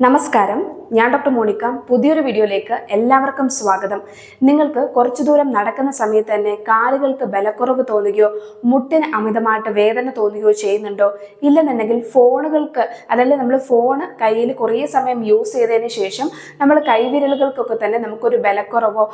నమస్కారం. ഞാൻ doctor Monica. പുതിയൊരു വീഡിയോയിലേക്ക് എല്ലാവർക്കും സ്വാഗതം. നിങ്ങൾക്ക് കുറച്ചു ദൂരം നടക്കുന്ന സമയത്ത് തന്നെ കാലുകൾക്ക് ബലക്കുറവ് തോന്നുകയോ മുട്ടിന് അമിതമായിട്ട് വേദന തോന്നുകയോ ചെയ്യുന്നുണ്ടോ? ഇല്ലെന്നുണ്ടെങ്കിൽ ഫോണുകൾക്ക് അതല്ലെങ്കിൽ നമ്മൾ ഫോൺ കയ്യിൽ കുറേ സമയം യൂസ് ചെയ്തതിന് ശേഷം നമ്മൾ കൈവിരലുകൾക്കൊക്കെ തന്നെ നമുക്കൊരു ബലക്കുറവോ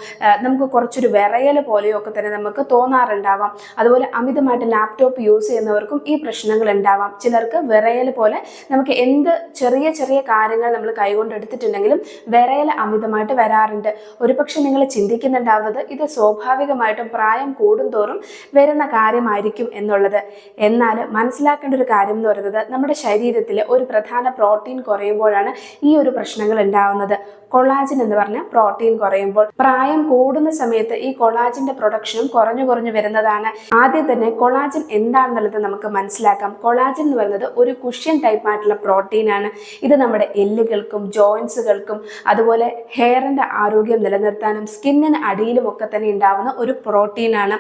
നമുക്ക് കുറച്ചൊരു വിറയൽ പോലെയോ ഒക്കെ തന്നെ നമുക്ക് തോന്നാറുണ്ടാവാം. അതുപോലെ അമിതമായിട്ട് ലാപ്ടോപ്പ് യൂസ് ചെയ്യുന്നവർക്കും ഈ പ്രശ്നങ്ങൾ ഉണ്ടാവാം. ചിലർക്ക് വിറയൽ പോലെ നമുക്ക് എന്ത് ചെറിയ ചെറിയ കാര്യങ്ങൾ നമ്മൾ കൈകൊണ്ട് എടുത്തിട്ടുണ്ടെങ്കിലും വിറയൽ അമിതമായിട്ട് വരാറുണ്ട്. ഒരുപക്ഷെ നിങ്ങൾ ചിന്തിക്കുന്നുണ്ടാവുന്നത് ഇത് സ്വാഭാവികമായിട്ടും പ്രായം കൂടുന്തോറും വരുന്ന കാര്യമായിരിക്കും എന്നുള്ളത്. എന്നാൽ മനസ്സിലാക്കേണ്ട ഒരു കാര്യം എന്ന് പറയുന്നത് നമ്മുടെ ശരീരത്തിൽ ഒരു പ്രധാന പ്രോട്ടീൻ കുറയുമ്പോഴാണ് ഈ ഒരു പ്രശ്നങ്ങൾ ഉണ്ടാവുന്നത്. കൊളാജിൻ എന്ന് പറഞ്ഞ പ്രോട്ടീൻ കുറയുമ്പോൾ പ്രായം കൂടുന്ന സമയത്ത് ഈ കൊളാജിന്റെ പ്രൊഡക്ഷനും കുറഞ്ഞു കുറഞ്ഞു വരുന്നതാണ്. ആദ്യം തന്നെ കൊളാജിൻ എന്താണെന്നുള്ളത് നമുക്ക് മനസ്സിലാക്കാം. കൊളാജിൻ എന്ന് പറയുന്നത് ഒരു കുഷ്യൻ ടൈപ്പ് ആയിട്ടുള്ള പ്രോട്ടീനാണ്. ഇത് നമ്മുടെ എല്ലുകൾക്കും ജോയിൻസുകൾക്കും അതുപോലെ ഹെയറിന്റെ ആരോഗ്യം നിലനിർത്താനും സ്കിന്നിന് അടിയിലും ഒക്കെ തന്നെ ഉണ്ടാവുന്ന ഒരു പ്രോട്ടീനാണ്.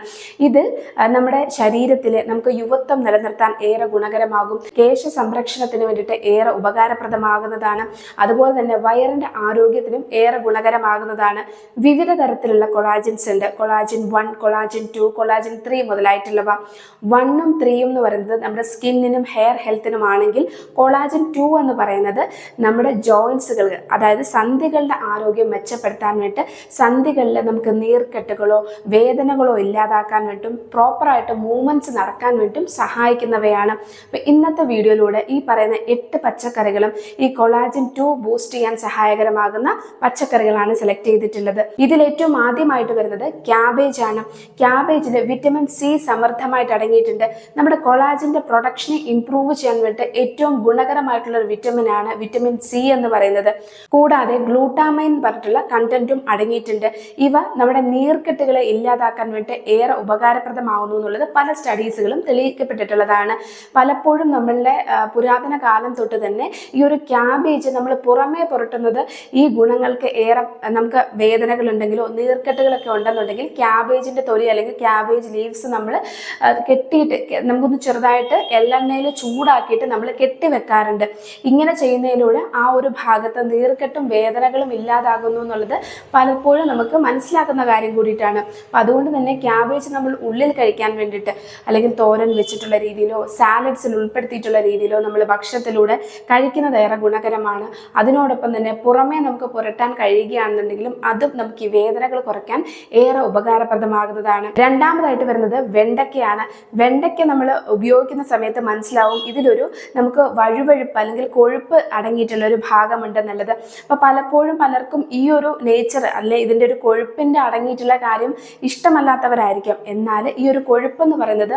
ഇത് നമ്മുടെ ശരീരത്തിൽ നമുക്ക് യുവത്വം നിലനിർത്താൻ ഏറെ ഗുണകരമാകും. കേശ സംരക്ഷണത്തിന് വേണ്ടിയിട്ട് ഏറെ ഉപകാരപ്രദമാകുന്നതാണ്. അതുപോലെ തന്നെ വയറിന്റെ ആരോഗ്യത്തിനും ഏറെ ഗുണകരമാകുന്നതാണ്. വിവിധ തരത്തിലുള്ള കൊളാജിൻസ് ഉണ്ട്. Collagen one collagen two collagen three മുതലായിട്ടുള്ളവ. വണ്ണും ത്രീയും എന്ന് പറയുന്നത് നമ്മുടെ സ്കിന്നിനും ഹെയർ ഹെൽത്തിനുമാണെങ്കിൽ കൊളാജിൻ ടു എന്ന് പറയുന്നത് നമ്മുടെ ജോയിൻസുകൾ അതായത് സന്ധികളുടെ ആരോഗ്യം മെച്ചപ്പെടുത്താൻ വേണ്ടി സന്ധികളിൽ നമുക്ക് നീർക്കെട്ടുകളോ വേദനകളോ ഇല്ലാതാക്കാൻ വേണ്ടിയും പ്രോപ്പറായിട്ട് മൂവ്മെന്റ്സ് നടക്കാൻ വേണ്ടിയും സഹായിക്കുന്നവയാണ്. അപ്പോൾ ഇന്നത്തെ വീഡിയോയിലൂടെ ഈ പറയുന്ന എട്ട് പച്ചക്കറികളും ഈ കൊളാജിൻ ടു ബൂസ്റ്റ് ചെയ്യാൻ സഹായകരമാകുന്ന പച്ചക്കറികളാണ് സെലക്ട് ചെയ്തിട്ടുള്ളത്. ഇതിലേറ്റവും ആദ്യമായിട്ട് വരുന്നത് ക്യാബേജ് ആണ്. ക്യാബേജിൽ വിറ്റമിൻ സി സമൃദ്ധമായിട്ട് അടങ്ങിയിട്ടുണ്ട്. നമ്മുടെ കൊളാജിന്റെ പ്രൊഡക്ഷനെ ഇംപ്രൂവ് ചെയ്യാൻ വേണ്ടിയിട്ട് ഏറ്റവും ഗുണകരമായിട്ടുള്ള ഒരു വിറ്റമിൻ ആണ് വിറ്റമിൻ സി എന്ന് പറയുന്നത്. കൂടാതെ ഗ്ലൂട്ടാമൈൻ പറഞ്ഞിട്ടുള്ള കണ്ടന്റും അടങ്ങിയിട്ടുണ്ട്. ഇവ നമ്മുടെ നീർക്കെട്ടുകളെ ഇല്ലാതാക്കാൻ വേണ്ടി ഏറെ ഉപകാരപ്രദമാവുന്നു എന്നുള്ളത് പല സ്റ്റഡീസുകളും തെളിയിക്കപ്പെട്ടിട്ടുള്ളതാണ്. പലപ്പോഴും നമ്മളുടെ പുരാതന കാലം തൊട്ട് തന്നെ ഈ ഒരു ക്യാബേജ് നമ്മൾ പുറമേ പുരട്ടുന്നത് ഈ ഗുണങ്ങൾക്ക് ഏറെ നമുക്ക് വേദനകൾ ഉണ്ടെങ്കിലോ നീർക്കെട്ടുകളൊക്കെ ഉണ്ടെന്നുണ്ടെങ്കിൽ ക്യാബേജിന്റെ തൊലി അല്ലെങ്കിൽ ക്യാബേജ് ലീവ്സ് നമ്മൾ കെട്ടിയിട്ട് നമുക്കൊന്ന് ചെറുതായിട്ട് എള്ളെണ്ണയിൽ ചൂടാക്കിയിട്ട് നമ്മൾ കെട്ടി വെക്കാറുണ്ട് ഇങ്ങനെ ചെയ്യുന്നതിലൂടെ ആ ഒരു ഭാഗത്ത് നീർക്കെട്ടും വേദനകളും ഇല്ലാതാകുന്നു എന്നുള്ളത് പലപ്പോഴും നമുക്ക് മനസ്സിലാക്കുന്ന കാര്യം കൂടിയിട്ടാണ്. അപ്പം അതുകൊണ്ട് തന്നെ ക്യാബേജ് നമ്മൾ ഉള്ളിൽ കഴിക്കാൻ വേണ്ടിയിട്ട് അല്ലെങ്കിൽ തോരൻ വെച്ചിട്ടുള്ള രീതിയിലോ സാലഡ്സിൽ ഉൾപ്പെടുത്തിയിട്ടുള്ള രീതിയിലോ നമ്മൾ ഭക്ഷണത്തിലൂടെ കഴിക്കുന്നത് ഏറെ ഗുണകരമാണ്. അതിനോടൊപ്പം തന്നെ പുറമേ നമുക്ക് പുരട്ടാൻ കഴിയുകയാണെന്നുണ്ടെങ്കിലും അതും നമുക്ക് ഈ വേദനകൾ കുറയ്ക്കാൻ ഏറെ ഉപകാരപ്രദമാകുന്നതാണ്. രണ്ടാമതായിട്ട് വരുന്നത് വെണ്ടയ്ക്കയാണ്. വെണ്ടയ്ക്ക നമ്മൾ ഉപയോഗിക്കുന്ന സമയത്ത് മനസ്സിലാവും ഇതിലൊരു നമുക്ക് വഴുവഴുപ്പ് അല്ലെങ്കിൽ കൊഴുപ്പ് അടങ്ങിയിട്ടുള്ള ഒരു ഭാഗമുണ്ടെന്നുള്ളത് അപ്പോൾ പലപ്പോഴും പലർക്കും ഈ ഒരു നേച്ചർ അല്ലെ ഇതിന്റെ ഒരു കൊഴുപ്പിന്റെ അടങ്ങിയിട്ടുള്ള കാര്യം ഇഷ്ടമല്ലാത്തവരായിരിക്കും. എന്നാൽ ഈ ഒരു കൊഴുപ്പ് എന്ന് പറയുന്നത്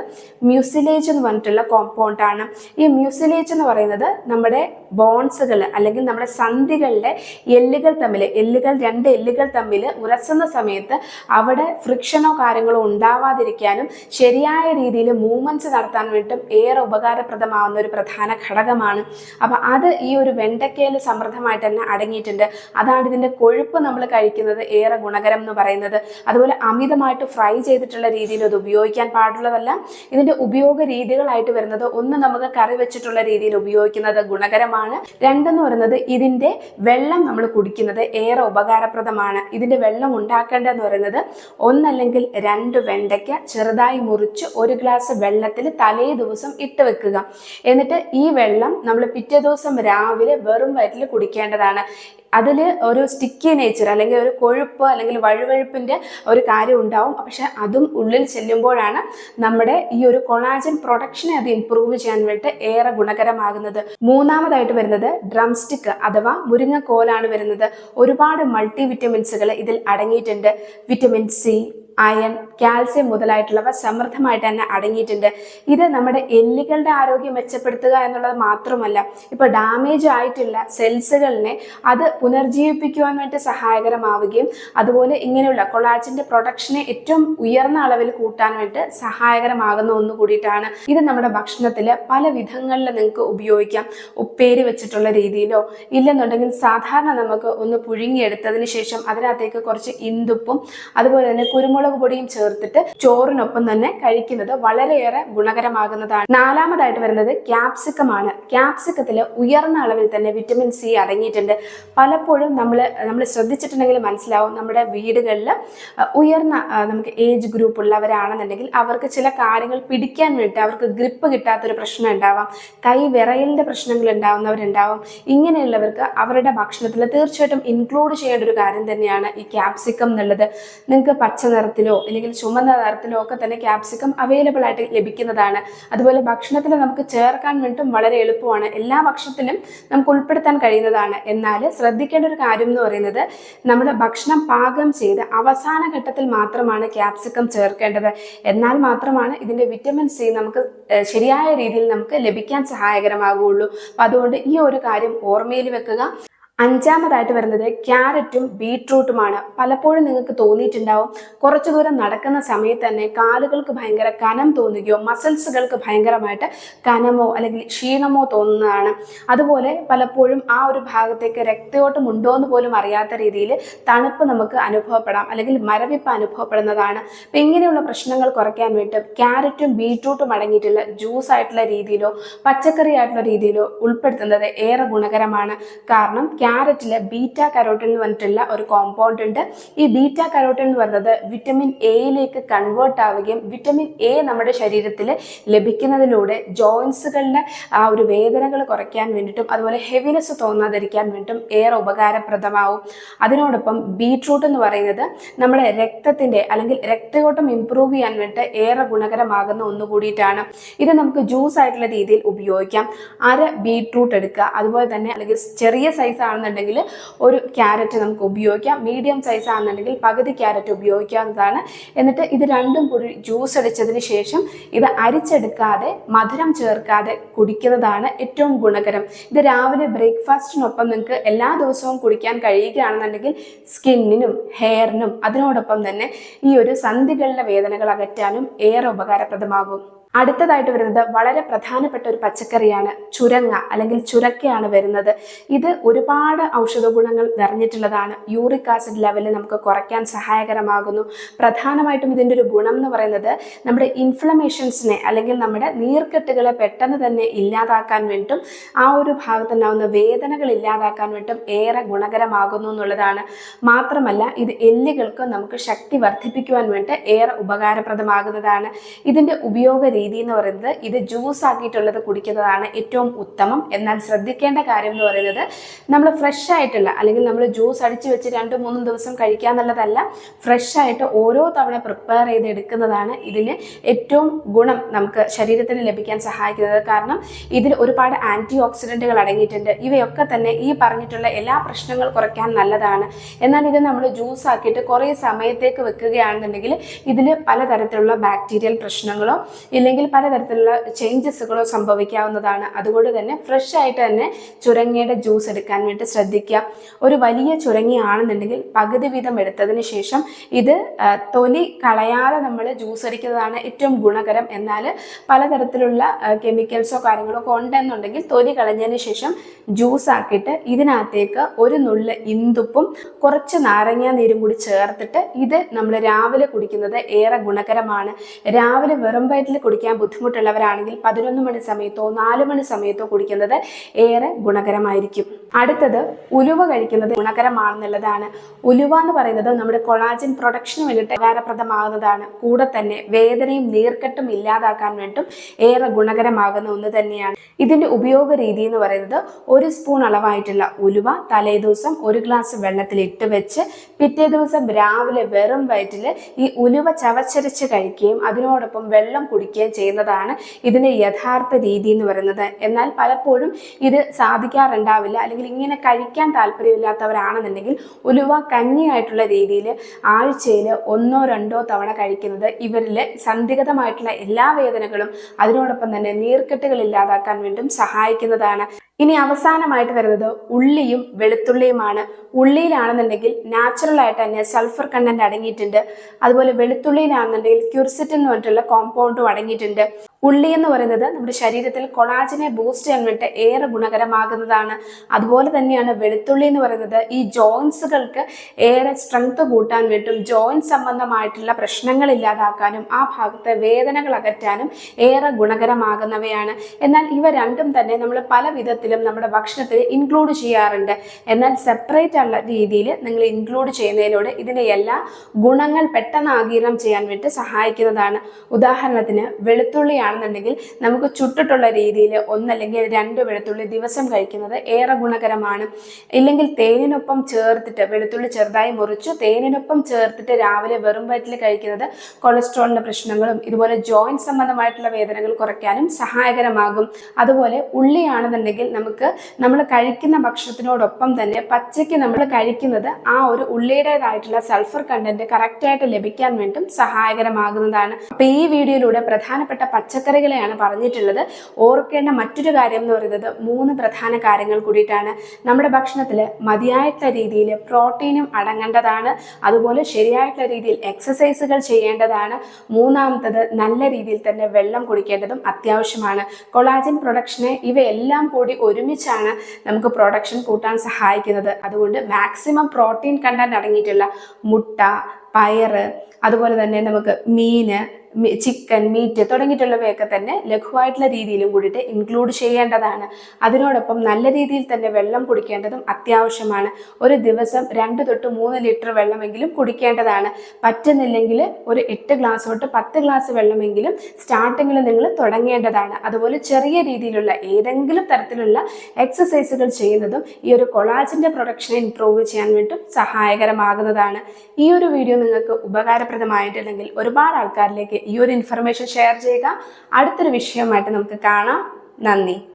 മ്യൂസിലേജ് എന്ന് പറഞ്ഞിട്ടുള്ള കോമ്പൗണ്ട് ആണ്. ഈ മ്യൂസിലേജ് എന്ന് പറയുന്നത് നമ്മുടെ ബോൺസുകൾ അല്ലെങ്കിൽ നമ്മുടെ സന്ധികളിലെ എല്ലുകൾ തമ്മിൽ എല്ലുകൾ രണ്ട് എല്ലുകൾ തമ്മിൽ ഉരസുന്ന സമയത്ത് അവിടെ ഫ്രിക്ഷനോ കാര്യങ്ങളോ ഉണ്ടാവാതിരിക്കാനും ശരിയായ രീതിയിൽ മൂവ്മെന്റ്സ് നടത്താൻ വേണ്ടിയിട്ടും ഏറെ ഉപകാരപ്രദമാവുന്ന ഒരു പ്രധാന ഘടകമാണ്. അപ്പം അത് ഈ ഒരു വെണ്ടയ്ക്കയിൽ സമൃദ്ധമായിട്ട് തന്നെ അടങ്ങിയിട്ടുണ്ട്. അതാണ് ഇതിന്റെ കൊഴുപ്പ് നമ്മൾ കഴിക്കുന്നത് ഏറെ ഗുണകരം എന്ന് പറയുന്നത്. അതുപോലെ അമിതമായിട്ട് ഫ്രൈ ചെയ്തിട്ടുള്ള രീതിയിൽ അത് ഉപയോഗിക്കാൻ പാടുള്ളതല്ല ഇതിന്റെ ഉപയോഗ രീതികളായിട്ട് വരുന്നത്. ഒന്ന് നമുക്ക് കറി വെച്ചിട്ടുള്ള രീതിയിൽ ഉപയോഗിക്കുന്നത് ഗുണകരമാണ്. രണ്ടെന്ന് പറയുന്നത് ഇതിന്റെ വെള്ളം നമ്മൾ കുടിക്കുന്നത് ഏറെ ഉപകാരപ്രദമാണ്. ഇതിന്റെ വെള്ളം ഉണ്ടാക്കേണ്ടതെന്ന് പറയുന്നത് ഒന്നല്ലെങ്കിൽ രണ്ട് വെണ്ടയ്ക്ക ചെറുതായി മുറിച്ച് ഒരു ഗ്ലാസ് വെള്ളത്തിൽ തലേ ദിവസം ഇട്ട് വെക്കുക. എന്നിട്ട് ഈ വെള്ളം നമ്മൾ പിറ്റേ ദിവസം രാവിലെ വെറും വയറ്റിൽ കുടിക്കേണ്ടതാണ്. അതിൽ ഒരു സ്റ്റിക്കി നേച്ചർ അല്ലെങ്കിൽ ഒരു കൊഴുപ്പ് അല്ലെങ്കിൽ വഴുവഴുപ്പിന്റെ ഒരു കാര്യം ഉണ്ടാവും. പക്ഷെ അതും ഉള്ളിൽ ചെല്ലുമ്പോഴാണ് നമ്മുടെ ഈ ഒരു കൊളാജൻ പ്രൊഡക്ഷനെ അത് ഇമ്പ്രൂവ് ചെയ്യാൻ വേണ്ടി ഏറെ ഗുണകരമാകുന്നത്. മൂന്നാമതായിട്ട് വരുന്നത് ഡ്രം സ്റ്റിക്ക് അഥവാ മുരിങ്ങക്കോലാണ് വരുന്നത്. ഒരുപാട് മൾട്ടി വിറ്റമിൻസുകൾ ഇതിൽ അടങ്ങിയിട്ടുണ്ട്. വിറ്റമിൻ സി അയൺ കാൽസ്യം മുതലായിട്ടുള്ളവ സമൃദ്ധമായിട്ട് തന്നെ അടങ്ങിയിട്ടുണ്ട്. ഇത് നമ്മുടെ എല്ലുകളുടെ ആരോഗ്യം മെച്ചപ്പെടുത്തുക എന്നുള്ളത് മാത്രമല്ല ഇപ്പോൾ ഡാമേജ് ആയിട്ടുള്ള സെൽസുകളിനെ അത് പുനർജീവിപ്പിക്കുവാൻ വേണ്ടി സഹായകരമാവുകയും അതുപോലെ ഇങ്ങനെയുള്ള കൊളാജിന്റെ പ്രൊഡക്ഷനെ ഏറ്റവും ഉയർന്ന അളവിൽ കൂട്ടാൻ വേണ്ടി സഹായകരമാകുന്ന ഒന്ന് കൂടിയിട്ടാണ്. ഇത് നമ്മുടെ ഭക്ഷണത്തിൽ പല വിധങ്ങളിൽ നിങ്ങൾക്ക് ഉപയോഗിക്കാം. ഉപ്പേരി വെച്ചിട്ടുള്ള രീതിയിലോ ഇല്ലെന്നുണ്ടെങ്കിൽ സാധാരണ നമുക്ക് ഒന്ന് പുഴുങ്ങിയെടുത്തതിന് ശേഷം അതിനകത്തേക്ക് കുറച്ച് ഇന്തുപ്പും അതുപോലെ തന്നെ കുരുമുളക് കുരുമുളക് പൊടിയും ചേർത്തിട്ട് ചോറിനൊപ്പം തന്നെ കഴിക്കുന്നത് വളരെയേറെ ഗുണകരമാകുന്നതാണ്. നാലാമതായിട്ട് വരുന്നത് ക്യാപ്സിക്കം ആണ്. ഉയർന്ന അളവിൽ തന്നെ വിറ്റമിൻ സി അടങ്ങിയിട്ടുണ്ട്. പലപ്പോഴും നമ്മൾ നമ്മൾ ശ്രദ്ധിച്ചിട്ടുണ്ടെങ്കിൽ മനസ്സിലാവും നമ്മുടെ വീടുകളിൽ ഉയർന്ന നമുക്ക് ഏജ് ഗ്രൂപ്പ് ഉള്ളവരാണെന്നുണ്ടെങ്കിൽ അവർക്ക് ചില കാര്യങ്ങൾ പിടിക്കാൻ വേണ്ടി അവർക്ക് ഗ്രിപ്പ് കിട്ടാത്തൊരു പ്രശ്നം ഉണ്ടാവാം. കൈ വിറയലിന്റെ പ്രശ്നങ്ങൾ ഉണ്ടാവുന്നവരുണ്ടാവും. ഇങ്ങനെയുള്ളവർക്ക് അവരുടെ ഭക്ഷണത്തിൽ തീർച്ചയായിട്ടും ഇൻക്ലൂഡ് ചെയ്യേണ്ട ഒരു കാര്യം തന്നെയാണ് ഈ ക്യാപ്സിക്കം എന്നുള്ളത്. നിങ്ങൾക്ക് പച്ച നിറത്തിലോ അല്ലെങ്കിൽ ചുമന്ന നിറത്തിലോ ഒക്കെ തന്നെ ക്യാപ്സിക്കം അവൈലബിൾ ആയിട്ട് ലഭിക്കുന്നതാണ്. അതുപോലെ ഭക്ഷണത്തിൽ നമുക്ക് ചേർക്കാൻ വേണ്ടിയിട്ടും വളരെ എളുപ്പമാണ്. എല്ലാ ഭക്ഷണത്തിലും നമുക്ക് ഉൾപ്പെടുത്താൻ കഴിയുന്നതാണ്. എന്നാൽ ശ്രദ്ധിക്കേണ്ട ഒരു കാര്യം എന്ന് പറയുന്നത് നമ്മൾ ഭക്ഷണം പാകം ചെയ്ത് അവസാന ഘട്ടത്തിൽ മാത്രമാണ് ക്യാപ്സിക്കം ചേർക്കേണ്ടത്. എന്നാൽ മാത്രമാണ് ഇതിന്റെ വിറ്റമിൻ സി നമുക്ക് ശരിയായ രീതിയിൽ നമുക്ക് ലഭിക്കാൻ സഹായകരമാകുകയുള്ളൂ അപ്പം അതുകൊണ്ട് ഈ ഒരു കാര്യം ഓർമ്മയിൽ വെക്കുക. അഞ്ചാമതായിട്ട് വരുന്നത് ക്യാരറ്റും ബീട്രൂട്ടുമാണ്. പലപ്പോഴും നിങ്ങൾക്ക് തോന്നിയിട്ടുണ്ടാവും കുറച്ചു ദൂരം നടക്കുന്ന സമയത്ത് തന്നെ കാലുകൾക്ക് ഭയങ്കര കനം തോന്നുകയോ മസിൽസുകൾക്ക് ഭയങ്കരമായിട്ട് കനമോ അല്ലെങ്കിൽ ക്ഷീണമോ തോന്നുന്നതാണ്. അതുപോലെ പലപ്പോഴും ആ ഒരു ഭാഗത്തേക്ക് രക്തയോട്ടം ഉണ്ടോ എന്ന് പോലും അറിയാത്ത രീതിയിൽ തണുപ്പ് നമുക്ക് അനുഭവപ്പെടാം അല്ലെങ്കിൽ മരവിപ്പ് അനുഭവപ്പെടുന്നതാണ്. അപ്പം ഇങ്ങനെയുള്ള പ്രശ്നങ്ങൾ കുറയ്ക്കാൻ വേണ്ടി ക്യാരറ്റും ബീട്രൂട്ടും അടങ്ങിയിട്ടുള്ള ജ്യൂസ് ആയിട്ടുള്ള രീതിയിലോ പച്ചക്കറി ആയിട്ടുള്ള രീതിയിലോ ഉൾപ്പെടുത്തുന്നത് ഏറെ ഗുണകരമാണ്. കാരണം ക്യാരറ്റിൽ ബീറ്റ കരോട്ടിൻ എന്ന് പറഞ്ഞിട്ടുള്ള ഒരു കോമ്പൗണ്ട് ഉണ്ട്. ഈ ബീറ്റ കരോട്ടിൻ എന്ന് പറയുന്നത് വിറ്റമിൻ എയിലേക്ക് കൺവേർട്ട് ആവുകയും വിറ്റമിൻ എ നമ്മുടെ ശരീരത്തിൽ ലഭിക്കുന്നതിലൂടെ ജോയിൻസുകളിലെ ആ ഒരു വേദനകൾ കുറയ്ക്കാൻ വേണ്ടിയിട്ടും അതുപോലെ ഹെവിനെസ് തോന്നാതിരിക്കാൻ വേണ്ടിയിട്ടും ഏറെ ഉപകാരപ്രദമാവും. അതിനോടൊപ്പം ബീട്രൂട്ട് എന്ന് പറയുന്നത് നമ്മുടെ രക്തത്തിന്റെ അല്ലെങ്കിൽ രക്തയോട്ടം ഇമ്പ്രൂവ് ചെയ്യാൻ വേണ്ടിയിട്ട് ഏറെ ഗുണകരമാകുന്ന ഒന്നുകൂടിയിട്ടാണ് ഇത് നമുക്ക് ജ്യൂസ് ആയിട്ടുള്ള രീതിയിൽ ഉപയോഗിക്കാം. അര ബീട്രൂട്ട് എടുക്കുക. അതുപോലെ തന്നെ അല്ലെങ്കിൽ ചെറിയ സൈസ് ആണെന്നുണ്ടെങ്കിൽ ഒരു ക്യാരറ്റ് നമുക്ക് ഉപയോഗിക്കാം. മീഡിയം സൈസ് ആണെന്നുണ്ടെങ്കിൽ പകുതി ക്യാരറ്റ് ഉപയോഗിക്കാവുന്നതാണ്. എന്നിട്ട് ഇത് രണ്ടും കൂടി ജ്യൂസ് അടിച്ചതിന് ശേഷം ഇത് അരിച്ചെടുക്കാതെ മധുരം ചേർക്കാതെ കുടിക്കുന്നതാണ് ഏറ്റവും ഗുണകരം. ഇത് രാവിലെ ബ്രേക്ക്ഫാസ്റ്റിനൊപ്പം നിങ്ങൾക്ക് എല്ലാ ദിവസവും കുടിക്കാൻ കഴിയുകയാണെന്നുണ്ടെങ്കിൽ സ്കിന്നിനും ഹെയറിനും അതിനോടൊപ്പം തന്നെ ഈ ഒരു സന്ധികളിലെ വേദനകൾ അകറ്റാനും ഏറെ ഉപകാരപ്രദമാകും. അടുത്തതായിട്ട് വരുന്നത് വളരെ പ്രധാനപ്പെട്ട ഒരു പച്ചക്കറിയാണ് ചുരങ്ങ അല്ലെങ്കിൽ ചുരക്കയാണ് വരുന്നത്. ഇത് ഒരുപാട് ഔഷധ ഗുണങ്ങൾ നിറഞ്ഞിട്ടുള്ളതാണ്. യൂറിക് ആസിഡ് ലെവൽ നമുക്ക് കുറയ്ക്കാൻ സഹായകരമാകുന്നു. പ്രധാനമായിട്ടും ഇതിന്റെ ഒരു ഗുണം എന്ന് പറയുന്നത് നമ്മുടെ ഇൻഫ്ലമേഷൻസിനെ അല്ലെങ്കിൽ നമ്മുടെ നീർക്കെട്ടുകളെ പെട്ടെന്ന് തന്നെ ഇല്ലാതാക്കാൻ വേണ്ടിയിട്ടും ആ ഒരു ഭാഗത്തുണ്ടാവുന്ന വേദനകൾ ഇല്ലാതാക്കാൻ വേണ്ടിയിട്ടും ഏറെ ഗുണകരമാകുന്നു എന്നുള്ളതാണ്. മാത്രമല്ല ഇത് എല്ലുകൾക്ക് നമുക്ക് ശക്തി വർദ്ധിപ്പിക്കുവാൻ വേണ്ടി ഏറെ ഉപകാരപ്രദമാകുന്നതാണ്. ഇതിന്റെ ഉപയോഗ രീതി എന്ന് പറയുന്നത് ഇത് ജ്യൂസ് ആക്കിയിട്ടുള്ളത് കുടിക്കുന്നതാണ് ഏറ്റവും ഉത്തമം. എന്നാൽ ശ്രദ്ധിക്കേണ്ട കാര്യം എന്ന് പറയുന്നത് നമ്മൾ ഫ്രഷ് ആയിട്ടുള്ള അല്ലെങ്കിൽ നമ്മൾ ജ്യൂസ് അടിച്ചു വെച്ച് രണ്ടും മൂന്നും ദിവസം കഴിക്കുക എന്നുള്ളതല്ല ഫ്രഷ് ആയിട്ട് ഓരോ തവണ പ്രിപ്പയർ ചെയ്ത് എടുക്കുന്നതാണ് ഇതിന് ഏറ്റവും ഗുണം നമുക്ക് ശരീരത്തിന് ലഭിക്കാൻ സഹായിക്കുന്നത്. കാരണം ഇതിൽ ഒരുപാട് ആന്റി ഓക്സിഡന്റുകൾ അടങ്ങിയിട്ടുണ്ട്. ഇവയൊക്കെ തന്നെ ഈ പറഞ്ഞിട്ടുള്ള എല്ലാ പ്രശ്നങ്ങൾ കുറയ്ക്കാൻ നല്ലതാണ്. എന്നാൽ ഇത് നമ്മൾ ജ്യൂസ് ആക്കിയിട്ട് കുറേ സമയത്തേക്ക് വെക്കുകയാണെന്നുണ്ടെങ്കിൽ ഇതിൽ പലതരത്തിലുള്ള ബാക്ടീരിയൽ പ്രശ്നങ്ങളോ ഇല്ലെങ്കിൽ പലതരത്തിലുള്ള ചേഞ്ചസുകളോ സംഭവിക്കാവുന്നതാണ്. അതുകൊണ്ട് തന്നെ ഫ്രഷ് ആയിട്ട് തന്നെ ചുരങ്ങയുടെ ജ്യൂസ് എടുക്കാൻ വേണ്ടി ശ്രദ്ധിക്കുക. ഒരു വലിയ ചുരങ്ങിയാണെന്നുണ്ടെങ്കിൽ പകുതി വീതം എടുത്തതിന് ശേഷം ഇത് തൊലി കളയാതെ നമ്മൾ ജ്യൂസ് അടിക്കുന്നതാണ് ഏറ്റവും ഗുണകരം. എന്നാൽ പലതരത്തിലുള്ള കെമിക്കൽസോ കാര്യങ്ങളോ ഉണ്ടെന്നുണ്ടെങ്കിൽ തൊലി കളഞ്ഞതിന് ശേഷം ജ്യൂസ് ആക്കിയിട്ട് ഇതിനകത്തേക്ക് ഒരു നുള്ള് ഇന്തുപ്പും കുറച്ച് നാരങ്ങ നീരും കൂടി ചേർത്തിട്ട് ഇത് നമ്മൾ രാവിലെ കുടിക്കുന്നത് ഏറെ ഗുണകരമാണ്. രാവിലെ വെറും വയറ്റിൽ കുടിക്കാൻ ബുദ്ധിമുട്ടുള്ളവരാണെങ്കിൽ പതിനൊന്ന് മണി സമയത്തോ നാല് മണി സമയത്തോ കുടിക്കുന്നത് ഏറെ ഗുണകരമായിരിക്കും. അടുത്തത് ഉലുവ കഴിക്കുന്നത് ഗുണകരമാണെന്നുള്ളതാണ്. ഉലുവ എന്ന് പറയുന്നത് നമ്മുടെ കൊളാജിൻ പ്രൊഡക്ഷന് വേണ്ടിയിട്ട് ഉപകാരപ്രദമാകുന്നതാണ്. കൂടെ തന്നെ വേദനയും നീർക്കെട്ടും ഇല്ലാതാക്കാൻ വേണ്ടിയിട്ടും ഏറെ ഗുണകരമാകുന്ന ഒന്ന് തന്നെയാണ്. ഇതിന്റെ ഉപയോഗ രീതി എന്ന് പറയുന്നത് ഒരു സ്പൂൺ അളവായിട്ടുള്ള ഉലുവ തലേദിവസം ഒരു ഗ്ലാസ് വെള്ളത്തിൽ ഇട്ട് വെച്ച് പിറ്റേ ദിവസം രാവിലെ വെറും വയറ്റിൽ ഈ ഉലുവ ചവച്ചരച്ച് കഴിക്കുകയും അതിനോടൊപ്പം വെള്ളം കുടിക്കുകയും ചെയ്യുന്നതാണ് ഇതിന് യഥാർത്ഥ രീതി എന്ന് പറയുന്നത്. എന്നാൽ പലപ്പോഴും ഇത് സാധിക്കാറുണ്ടാവില്ല. അല്ലെങ്കിൽ ഇങ്ങനെ കഴിക്കാൻ താല്പര്യമില്ലാത്തവരാണെന്നുണ്ടെങ്കിൽ ഉലുവ കഞ്ഞിയായിട്ടുള്ള രീതിയിൽ ആഴ്ചയിൽ ഒന്നോ രണ്ടോ തവണ കഴിക്കുന്നത് ഇവരിൽ സന്ധിഗതമായിട്ടുള്ള എല്ലാ വേദനകളും അതിനോടൊപ്പം തന്നെ നീർക്കെട്ടുകൾ ഇല്ലാതാക്കാൻ വീണ്ടും സഹായിക്കുന്നതാണ്. ഇനി അവസാനമായിട്ട് വരുന്നത് ഉള്ളിയും വെളുത്തുള്ളിയുമാണ്. ഉള്ളിയിലാണെന്നുണ്ടെങ്കിൽ നാച്ചുറൽ ആയിട്ട് തന്നെ സൾഫർ കണ്ടന്റ് അടങ്ങിയിട്ടുണ്ട്. അതുപോലെ വെളുത്തുള്ളിയിലാണെന്നുണ്ടെങ്കിൽ ക്യൂർസിറ്റ് എന്ന് പറഞ്ഞിട്ടുള്ള കോമ്പൗണ്ടും അടങ്ങിയിട്ടുണ്ട്. ഉള്ളി എന്ന് പറയുന്നത് നമ്മുടെ ശരീരത്തിൽ കൊളാജിനെ ബൂസ്റ്റ് ചെയ്യാൻ വേണ്ടി ഏറെ ഗുണകരമാകുന്നതാണ്. അതുപോലെ തന്നെയാണ് വെളുത്തുള്ളി എന്ന് പറയുന്നത് ഈ ജോയിൻസുകൾക്ക് ഏറെ സ്ട്രെങ്ത് കൂട്ടാൻ വേണ്ടിയും ജോയിന്റ് സംബന്ധമായിട്ടുള്ള പ്രശ്നങ്ങൾ ഇല്ലാതാക്കാനും ആ ഭാഗത്തെ വേദനകൾ അകറ്റാനും ഏറെ ഗുണകരമാകുന്നവയാണ്. എന്നാൽ ഇവ രണ്ടും തന്നെ നമ്മൾ പല വിധത്തിലും നമ്മുടെ ഭക്ഷണത്തിൽ ഇൻക്ലൂഡ് ചെയ്യാറുണ്ട്. എന്നാൽ സെപ്പറേറ്റ് ഉള്ള രീതിയിൽ നിങ്ങൾ ഇൻക്ലൂഡ് ചെയ്യുന്നതിലൂടെ ഇതിന്റെ എല്ലാ ഗുണങ്ങൾ പെട്ടെന്ന് ആഗീരണം ചെയ്യാൻ വേണ്ടി സഹായിക്കുന്നതാണ്. ഉദാഹരണത്തിന് വെളുത്തുള്ളിയാണെന്നുണ്ടെങ്കിൽ നമുക്ക് ചുട്ടിട്ടുള്ള രീതിയിൽ ഒന്നല്ലെങ്കിൽ രണ്ട് വെളുത്തുള്ളി ദിവസം കഴിക്കുന്നത് ഏറെ ഗുണകരമാണ്. ഇല്ലെങ്കിൽ തേനിനൊപ്പം ചേർത്തിട്ട് വെളുത്തുള്ളി ചെറുതായി മുറിച്ചു തേനിനൊപ്പം ചേർത്തിട്ട് രാവിലെ വെറും വയറ്റിൽ കഴിക്കുന്നത് കൊളസ്ട്രോളിന്റെ പ്രശ്നങ്ങളും ഇതുപോലെ ജോയിന്റ് സംബന്ധമായിട്ടുള്ള വേദനകൾ കുറയ്ക്കാനും സഹായകരമാകും. അതുപോലെ ഉള്ളിയാണെന്നുണ്ടെങ്കിൽ നമുക്ക് നമ്മൾ കഴിക്കുന്ന ഭക്ഷണത്തിനോടൊപ്പം തന്നെ പച്ചയ്ക്ക് നമ്മൾ കഴിക്കുന്നത് ആ ഒരു ഉള്ളിയുടേതായിട്ടുള്ള സൾഫർ കണ്ടന്റ് കറക്റ്റായിട്ട് ലഭിക്കാൻ വേണ്ടിയും സഹായകരമാകുന്നതാണ്. അപ്പോൾ ഈ വീഡിയോയിലൂടെ പ്രധാനപ്പെട്ട പച്ചക്കറികളെയാണ് പറഞ്ഞിട്ടുള്ളത്. ഓർക്കേണ്ട മറ്റൊരു കാര്യം എന്ന് പറയുന്നത് മൂന്ന് പ്രധാന കാര്യങ്ങൾ കൂടിയിട്ടാണ്. നമ്മുടെ ഭക്ഷണത്തിൽ മതിയായിട്ടുള്ള രീതിയിൽ പ്രോട്ടീനും അടങ്ങേണ്ടതാണ്. അതുപോലെ ശരിയായിട്ടുള്ള രീതിയിൽ എക്സസൈസുകൾ ചെയ്യേണ്ടതാണ്. മൂന്നാമത്തത് നല്ല രീതിയിൽ തന്നെ വെള്ളം കുടിക്കേണ്ടതും അത്യാവശ്യമാണ്. കൊളാജൻ പ്രൊഡക്ഷനെ ഇവയെല്ലാം കൂടി ഒരുമിച്ചാണ് നമുക്ക് പ്രൊഡക്ഷൻ കൂട്ടാൻ സഹായിക്കുന്നത്. അതുകൊണ്ട് മാക്സിമം പ്രോട്ടീൻ കണ്ടന്റ് അടങ്ങിയിട്ടുള്ള മുട്ട പയറ് അതുപോലെ തന്നെ നമുക്ക് മീന് ചിക്കൻ മീറ്റ് തുടങ്ങിയിട്ടുള്ളവയൊക്കെ തന്നെ ലഘുവായിട്ടുള്ള രീതിയിലും കൂടിയിട്ട് ഇൻക്ലൂഡ് ചെയ്യേണ്ടതാണ്. അതിനോടൊപ്പം നല്ല രീതിയിൽ തന്നെ വെള്ളം കുടിക്കേണ്ടതും അത്യാവശ്യമാണ്. ഒരു ദിവസം രണ്ട് തൊട്ട് മൂന്ന് ലിറ്റർ വെള്ളമെങ്കിലും കുടിക്കേണ്ടതാണ്. പറ്റുന്നില്ലെങ്കിൽ ഒരു എട്ട് ഗ്ലാസ് തൊട്ട് പത്ത് ഗ്ലാസ് വെള്ളമെങ്കിലും സ്റ്റാർട്ടിങ്ങിൽ നിങ്ങൾ തുടങ്ങേണ്ടതാണ്. അതുപോലെ ചെറിയ രീതിയിലുള്ള ഏതെങ്കിലും തരത്തിലുള്ള എക്സസൈസുകൾ ചെയ്യുന്നതും ഈ ഒരു കൊളാജിന്റെ പ്രൊഡക്ഷനെ ഇംപ്രൂവ് ചെയ്യാൻ വേണ്ടി സഹായകരമാകുന്നതാണ്. ഈ ഒരു വീഡിയോ നിങ്ങൾക്ക് ഉപകാരപ്രദമായിട്ടില്ലെങ്കിൽ ഒരുപാട് ആൾക്കാരിലേക്ക് ഈ ഒരു ഇൻഫർമേഷൻ ഷെയർ ചെയ്യുക. അടുത്തൊരു വിഷയമായിട്ട് നമുക്ക് കാണാം. നന്ദി.